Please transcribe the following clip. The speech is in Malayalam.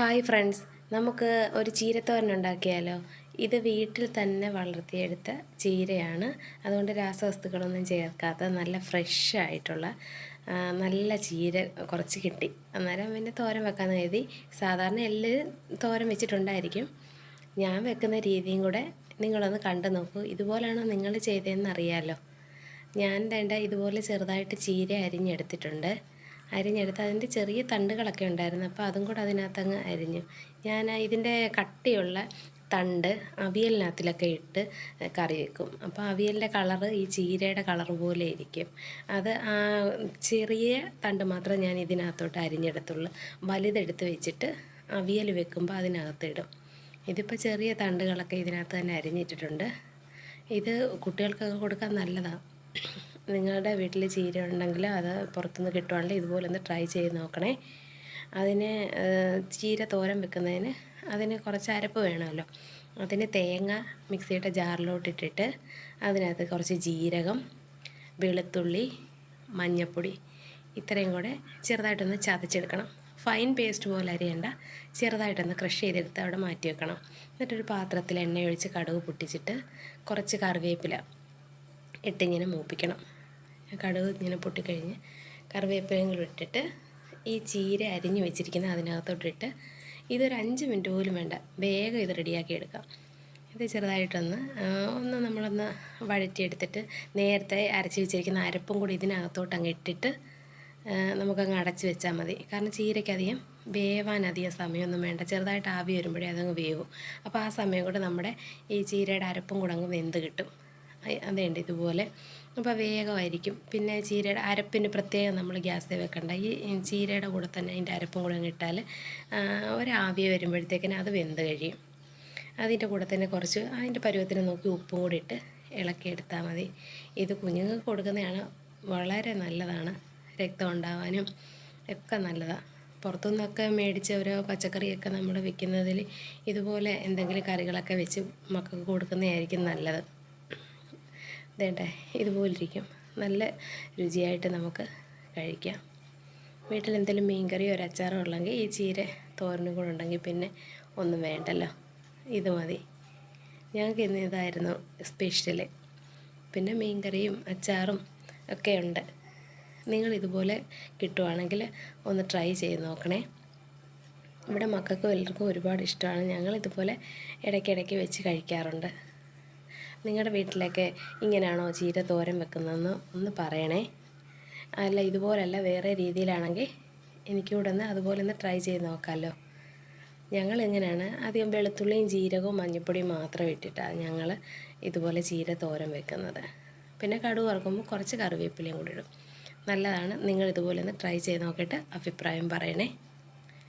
ഹായ് ഫ്രണ്ട്സ് നമുക്ക് ഒരു ചീരത്തോരൻ ഉണ്ടാക്കിയാലോ? ഇത് വീട്ടിൽ തന്നെ വളർത്തിയെടുത്ത ചീരയാണ്. അതുകൊണ്ട് രാസവസ്തുക്കളൊന്നും ചേർക്കാത്ത നല്ല ഫ്രഷ് ആയിട്ടുള്ള നല്ല ചീര കുറച്ച് കിട്ടി. അന്നേരം പിന്നെ തോരൻ വെക്കാമെന്ന് കരുതി. സാധാരണ എല്ലാവരും തോരൻ വെച്ചിട്ടുണ്ടായിരിക്കും. ഞാൻ വെക്കുന്ന രീതിയും കൂടെ നിങ്ങളൊന്ന് കണ്ടു നോക്കൂ. ഇതുപോലെയാണോ നിങ്ങൾ ചെയ്തതെന്ന് അറിയാമല്ലോ ഞാൻ വേണ്ട ഇതുപോലെ ചെറുതായിട്ട് ചീര അരിഞ്ഞെടുത്തിട്ടുണ്ട്. അരിഞ്ഞെടുത്ത് അതിന്റെ ചെറിയ തണ്ടുകളൊക്കെ ഉണ്ടായിരുന്നു. അപ്പോൾ അതും കൂടെ അതിനകത്തങ്ങ് അരിഞ്ഞു ഞാൻ ഇതിന്റെ കട്ടിയുള്ള തണ്ട് അവിയലിനകത്തിലൊക്കെ ഇട്ട് കറി വെക്കും. അപ്പോൾ അവിയലിന്റെ കളറ് ഈ ചീരയുടെ കളർ പോലെ ഇരിക്കും. അത് ആ ചെറിയ തണ്ട് മാത്രം ഞാൻ ഇതിനകത്തോട്ട് അരിഞ്ഞെടുത്തുള്ളൂ. വലുതെടുത്ത് വെച്ചിട്ട് അവിയൽ വെക്കുമ്പോൾ അതിനകത്തിടും ഇതിപ്പോൾ ചെറിയ തണ്ടുകളൊക്കെ ഇതിനകത്ത് തന്നെ അരിഞ്ഞിട്ടിട്ടുണ്ട്. ഇത് കുട്ടികൾക്കൊക്കെ കൊടുക്കാൻ നല്ലതാണ്. നിങ്ങളുടെ വീട്ടിൽ ചീര ഉണ്ടെങ്കിൽ അത് പുറത്തുനിന്ന് കിട്ടുവാണെങ്കിൽ ഇതുപോലെ ഒന്ന് ട്രൈ ചെയ്ത് നോക്കണേ. അതിന് ചീര തോരൻ വെക്കുന്നതിന് അതിന് കുറച്ച് അരപ്പ് വേണമല്ലോ. അതിന് തേങ്ങ മിക്സിയുടെ ജാറിലോട്ടിട്ടിട്ട് അതിനകത്ത് കുറച്ച് ജീരകം വെളുത്തുള്ളി മഞ്ഞൾപ്പൊടി ഇത്രയും കൂടെ ചെറുതായിട്ടൊന്ന് ചതച്ചെടുക്കണം. ഫൈൻ പേസ്റ്റ് പോലെ അരിയണ്ട. ചെറുതായിട്ടൊന്ന് ക്രഷ് ചെയ്തെടുത്ത് അവിടെ മാറ്റി വെക്കണം. എന്നിട്ടൊരു പാത്രത്തിൽ എണ്ണ ഒഴിച്ച് കടുക് പൊട്ടിച്ചിട്ട് കുറച്ച് കറിവേപ്പില ഇട്ടിങ്ങനെ മൂപ്പിക്കണം. കടുക് ഇങ്ങനെ പൊട്ടിക്കഴിഞ്ഞ് കറിവേപ്പിലയും കൂടി ഇട്ടിട്ട് ഈ ചീര അരിഞ്ഞ് വെച്ചിരിക്കുന്ന അതിനകത്തോട്ടിട്ട് ഇതൊരു അഞ്ച് മിനിറ്റ് പോലും വേണ്ട വേഗം ഇത് റെഡിയാക്കി എടുക്കാം. ഇത് ചെറുതായിട്ടൊന്ന് ഒന്ന് നമ്മളൊന്ന് വഴറ്റിയെടുത്തിട്ട് നേരത്തെ അരച്ച് വെച്ചിരിക്കുന്ന അരപ്പും കൂടി ഇതിനകത്തോട്ട് അങ്ങ് ഇട്ടിട്ട് നമുക്കങ്ങ് അടച്ച് വെച്ചാൽ മതി. കാരണം ചീരയ്ക്കധികം വേവാൻ അധികം സമയമൊന്നും വേണ്ട. ചെറുതായിട്ട് ആവി വരുമ്പോഴേ അതങ്ങ് വേവും. അപ്പോൾ ആ സമയം കൂടെ നമ്മുടെ ഈ ചീരയുടെ അരപ്പും കൂടെ അങ്ങ് വെന്ത് കിട്ടും. അതേണ്ട ഇതുപോലെ. അപ്പോൾ വേഗമായിരിക്കും. പിന്നെ ചീരയുടെ അരപ്പിന് പ്രത്യേകം നമ്മൾ ഗ്യാസിൽ വെക്കണ്ട. ഈ ചീരയുടെ കൂടെ തന്നെ അതിന്റെ അരപ്പും കൂടെ ഇട്ടാൽ ഒരാവി വരുമ്പോഴത്തേക്കിന് അത് വെന്ത് കഴിയും. അതിന്റെ കൂടെ തന്നെ കുറച്ച് അതിന്റെ പരുവത്തിന് നോക്കി ഉപ്പും കൂടി ഇട്ട് ഇളക്കിയെടുത്താൽ മതി. ഇത് കുഞ്ഞുങ്ങൾക്ക് കൊടുക്കുന്നതാണ് വളരെ നല്ലതാണ്. രക്തം ഉണ്ടാവാനും ഒക്കെ നല്ലതാണ് പുറത്തുനിന്നൊക്കെ മേടിച്ച ഓരോ പച്ചക്കറിയൊക്കെ നമ്മൾ വിൽക്കുന്നതിൽ ഇതുപോലെ എന്തെങ്കിലും കറികളൊക്കെ വെച്ച് മക്കൾക്ക് കൊടുക്കുന്നതായിരിക്കും നല്ലത്. ഇതേണ്ടേ ഇതുപോലിരിക്കും. നല്ല രുചിയായിട്ട് നമുക്ക് കഴിക്കാം. വീട്ടിൽ എന്തെങ്കിലും മീൻകറിയോ ഒരു അച്ചാറോ ഉള്ളെങ്കിൽ ഈ ചീര തോരനും കൂടെ ഉണ്ടെങ്കിൽ പിന്നെ ഒന്നും വേണ്ടല്ലോ. ഇത് മതി. ഞങ്ങൾക്ക് ഇന്ന് ഇതായിരുന്നു സ്പെഷ്യൽ പിന്നെ മീൻകറിയും അച്ചാറും ഒക്കെ ഉണ്ട്. നിങ്ങൾ ഇതുപോലെ കിട്ടുവാണെങ്കിൽ ഒന്ന് ട്രൈ ചെയ്ത് നോക്കണേ. ഇവിടെ മക്കൾക്കും എല്ലാവർക്കും ഒരുപാട് ഇഷ്ടമാണ്. ഞങ്ങൾ ഇതുപോലെ ഇടയ്ക്കിടയ്ക്ക് വെച്ച് കഴിക്കാറുണ്ട്. നിങ്ങളുടെ വീട്ടിലൊക്കെ ഇങ്ങനെയാണോ ചീര തോരൻ വെക്കുന്നതെന്ന് ഒന്ന് പറയണേ. അല്ല ഇതുപോലല്ല വേറെ രീതിയിലാണെങ്കിൽ എനിക്കൂടെ ഒന്ന് അതുപോലെ ഒന്ന് ട്രൈ ചെയ്ത് നോക്കാമല്ലോ ഞങ്ങൾ എങ്ങനെയാണ് ആദ്യം വെളുത്തുള്ളിയും ജീരകവും മഞ്ഞൾപ്പൊടിയും മാത്രം ഇട്ടിട്ടാണ് ഞങ്ങൾ ഇതുപോലെ ചീര തോരൻ വെക്കുന്നത്. പിന്നെ കടുക് വറുക്കുമ്പോൾ കുറച്ച് കറിവേപ്പിലയും കൂടി ഇടും. നല്ലതാണ് നിങ്ങൾ ഇതുപോലെ ഒന്ന് ട്രൈ ചെയ്ത് നോക്കിയിട്ട് അഭിപ്രായം പറയണേ.